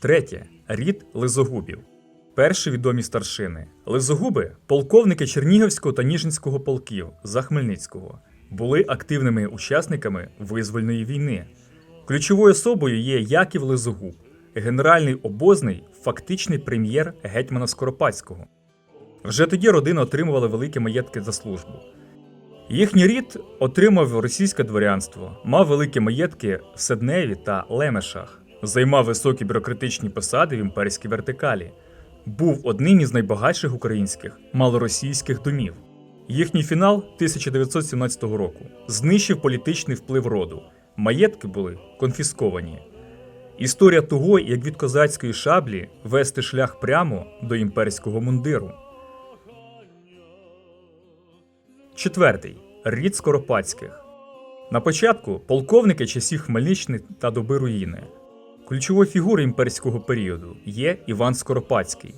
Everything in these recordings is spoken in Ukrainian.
Третє рід Лизогубів. Перші відомі старшини. Лизогуби полковники Чернігівського та Ніжинського полків за Хмельницького, були активними учасниками визвольної війни. Ключовою особою є Яків Лизогуб, генеральний обозний, фактичний прем'єр гетьмана Скоропадського. Вже тоді родина отримувала великі маєтки за службу. Їхній рід отримав російське дворянство, мав великі маєтки в Седневі та Лемешах, займав високі бюрократичні посади в імперській вертикалі, був одним із найбагатших українських малоросійських домів. Їхній фінал 1917 року знищив політичний вплив роду. Маєтки були конфісковані. Історія того, як від козацької шаблі вести шлях прямо до імперського мундиру. Четвертий рід Скоропадських. На початку полковники часів Хмельниччини та доби руїни. Ключовою фігурою імперського періоду є Іван Скоропадський.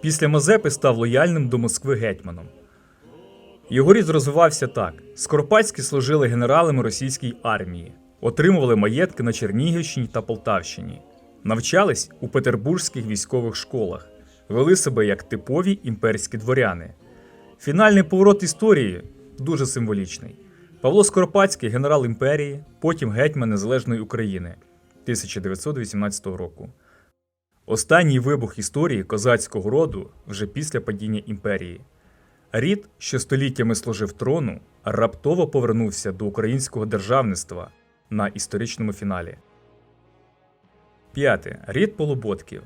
Після Мазепи став лояльним до Москви гетьманом. Його рід розвивався так: Скоропадські служили генералами російської армії, отримували маєтки на Чернігівщині та Полтавщині, навчались у петербурзьких військових школах, вели себе як типові імперські дворяни. Фінальний поворот історії дуже символічний. Павло Скоропадський, генерал імперії, потім гетьман Незалежної України 1918 року. Останній вибух історії козацького роду вже після падіння імперії. Рід, що століттями служив трону, раптово повернувся до українського державництва на історичному фіналі. П'яте. Рід Полуботків.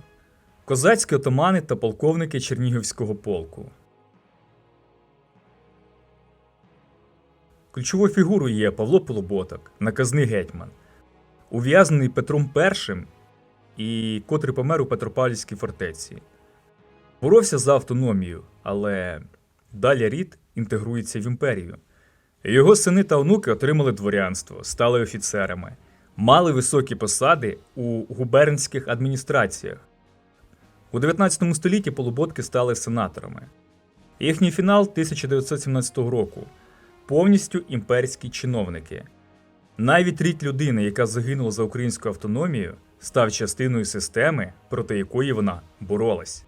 Козацькі отамани та полковники Чернігівського полку. Ключовою фігурою є Павло Полуботок, наказний гетьман, ув'язнений Петром І і котрий помер у Петропавлівській фортеці. Боровся за автономію, але далі рід інтегрується в імперію. Його сини та онуки отримали дворянство, стали офіцерами, мали високі посади у губернських адміністраціях. У 19 столітті полуботки стали сенаторами. Їхній фінал 1917 року повністю імперські чиновники. Навіть рід людини, яка загинула за українську автономію, став частиною системи, проти якої вона боролась.